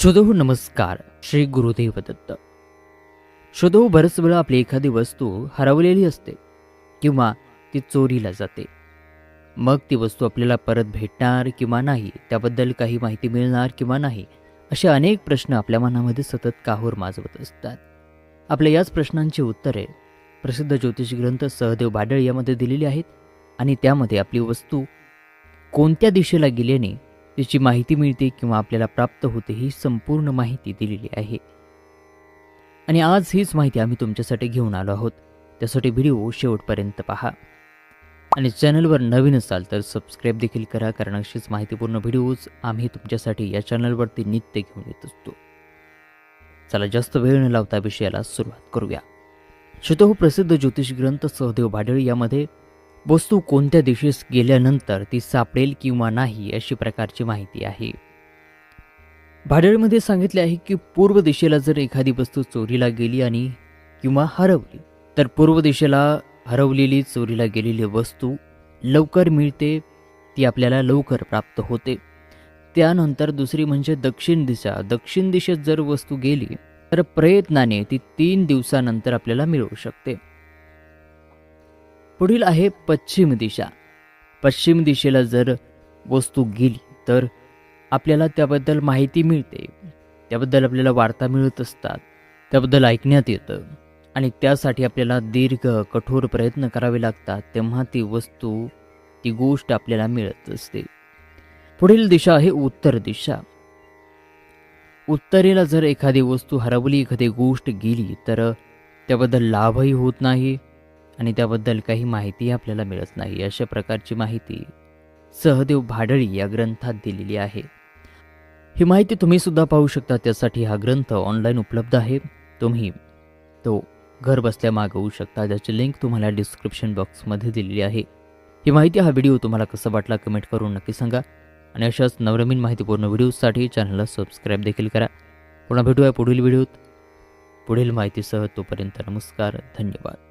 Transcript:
श्रोतो नमस्कार. श्री गुरुदेव दत्त श्रोतो बरेच वेळा आपली एखादी वस्तू हरवलेली असते किंवा ती चोरीला जाते. मग ती वस्तू आपल्याला परत भेटणार किंवा नाही त्याबद्दल काही माहिती मिळणार किंवा नाही असे अनेक प्रश्न आपल्या मनामध्ये सतत काहूर माजवत असतात. आपल्या याच प्रश्नांची उत्तरे प्रसिद्ध ज्योतिष ग्रंथ सहदेव बाडळ यामध्ये दिलेली आहेत आणि त्यामध्ये आपली वस्तू कोणत्या दिशेला गेल्याने तिची माहिती मिळते किंवा आपल्याला प्राप्त होते ही संपूर्ण माहिती दिलेली आहे. आणि आज हीच माहिती आम्ही तुमच्यासाठी घेऊन आलो आहोत. त्यासाठी व्हिडिओ शेवटपर्यंत पहा. आणि चॅनलवर नवीन असाल तर सबस्क्राईब देखील करा कारण अशीच माहितीपूर्ण व्हिडिओज आम्ही तुमच्यासाठी या चॅनलवरती नित्य घेऊन येत असतो. चला जास्त वेळ न लावता विषयाला सुरुवात करूया. श्रोतो प्रसिद्ध ज्योतिष ग्रंथ सहदेव भाडळी यामध्ये वस्तू कोणत्या दिशेस गेल्यानंतर ती सापडेल किंवा नाही अशी प्रकारची माहिती आहे. भाडळमध्ये सांगितले आहे की पूर्व दिशेला जर एखादी वस्तू चोरीला गेली आणि किंवा हरवली तर पूर्व दिशेला हरवलेली चोरीला गेलेली वस्तू लवकर मिळते ती आपल्याला लवकर प्राप्त होते. त्यानंतर दुसरी म्हणजे दक्षिण दिशा. दक्षिण दिशेत जर वस्तू गेली तर प्रयत्नाने ती तीन दिवसानंतर आपल्याला मिळू शकते. पुढील आहे पश्चिम दिशा. पश्चिम दिशेला जर वस्तू गेली तर आपल्याला त्याबद्दल माहिती मिळते. त्याबद्दल आपल्याला वार्ता मिळत असतात. त्याबद्दल ऐकण्यात येतं. आणि त्यासाठी आपल्याला दीर्घ कठोर प्रयत्न करावे लागतात. तेव्हा ती वस्तू ती गोष्ट आपल्याला मिळत असते. पुढील दिशा आहे उत्तर दिशा. उत्तरेला जर एखादी वस्तू हरवली एखादी गोष्ट गेली तर त्याबद्दल लाभही होत नाही. आणि त्याबद्दल काही माहिती आपल्याला मिळत नाही. अशा प्रकारची माहिती सहदेव भाडळी या ग्रंथात दिलेली आहे. ही माहिती तुम्ही सुद्धा पाहू शकता. त्यासाठी हा ग्रंथ ऑनलाईन उपलब्ध आहे. तुम्ही तो घर बसल्या मागवू शकता. ज्याची लिंक तुम्हाला डिस्क्रिप्शन बॉक्समध्ये दिलेली आहे. ही माहिती हा व्हिडिओ तुम्हाला कसा वाटला कमेंट करून नक्की सांगा. आणि अशाच नवनवीन माहितीपूर्ण व्हिडिओसाठी चॅनलला सबस्क्राईब देखील करा. पुन्हा भेटूया पुढील व्हिडिओत पुढील माहितीसह तोपर्यंत नमस्कार धन्यवाद.